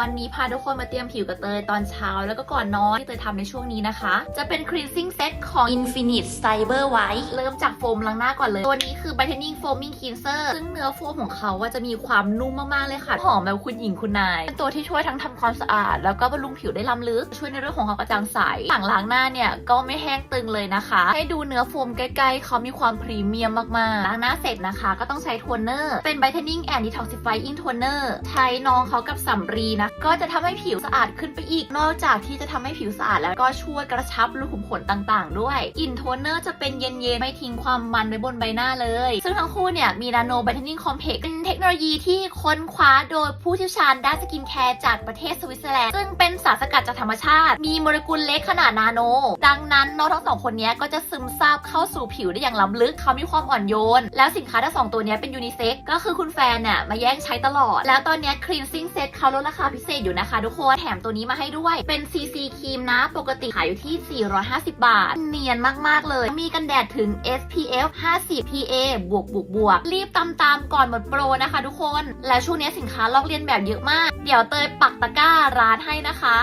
วันนี้พาทุกคนมาเตรียมผิวกับเตยตอนเช้า แล้วก็ก่อนนอนที่เตยทำในช่วงนี้นะคะ จะเป็น cleansing set ของ Infinite Cyber White เริ่มจากโฟมล้างหน้าก่อนเลย ตัวนี้คือ brightening foaming cleanser ซึ่งเนื้อโฟมของเขาว่าจะมีความนุ่มมาก ๆ เลยค่ะ หอมแบบคุณหญิงคุณนาย เป็นตัวที่ช่วยทั้งทำความสะอาด แล้วก็บำรุงผิวได้ล้ำลึก ช่วยในเรื่องของความกระจ่างใสหลังล้างหน้าเนี่ยก็ไม่แห้งตึงเลยนะคะ ให้ดูเนื้อโฟมใกล้ๆเขามีความพรีเมียมมากๆล้างหน้าเสร็จนะคะ ก็ต้องใช้โทนเนอร์เป็น brightening and detoxifying toner ใช้น้องเขากับสำลีนะก็จะทำให้ผิวสะอาดขึ้นไปอีก นอกจากที่จะทำให้ผิวสะอาดแล้วก็ช่วยกระชับรูขุมขนต่างๆ ด้วยกลิ่นโทนเนอร์จะเป็นเย็นๆ ไม่ทิ้งความมันไว้บนใบหน้าเลย ซึ่งทั้งคู่เนี่ยมีนาโน brightening complex เป็นเทคโนโลยีที่ค้นคว้าโดยผู้เชี่ยวชาญด้านสกินแคร์จากประเทศสวิตเซอร์แลนด์ ซึ่งเป็นสารสกัดจากธรรมชาติ มีโมเลกุลเล็กขนาดนาโน ดังนั้นน้องทั้งสองคนนี้ก็จะซึมซาบเข้าสู่ผิวได้อย่างล้ำลึกเขามีความอ่อนโยน แล้วสินค้าทั้งสองตัวนี้เป็นยูนิเซ็กก็คือคุณแฟนเนี่ยมาแย่งใช้ตลอด แล้วตอนนี้ย cleansing set เขาลดราคาพิเศษอยู่นะคะทุกคนแถมตัวนี้มาให้ด้วย เป็น CC ครีมนะ ปกติขายอยู่ที่ 450 บาท เนียนมาก ๆ เลย มีกันแดดถึง SPF 50 PA บวกบวกบวก รีบตามตามๆก่อนหมดโปรนะคะทุกคน และช่วงนี้สินค้าลอกเลียนแบบเยอะมาก เดี๋ยวเตยปักตะกร้าร้านให้นะคะ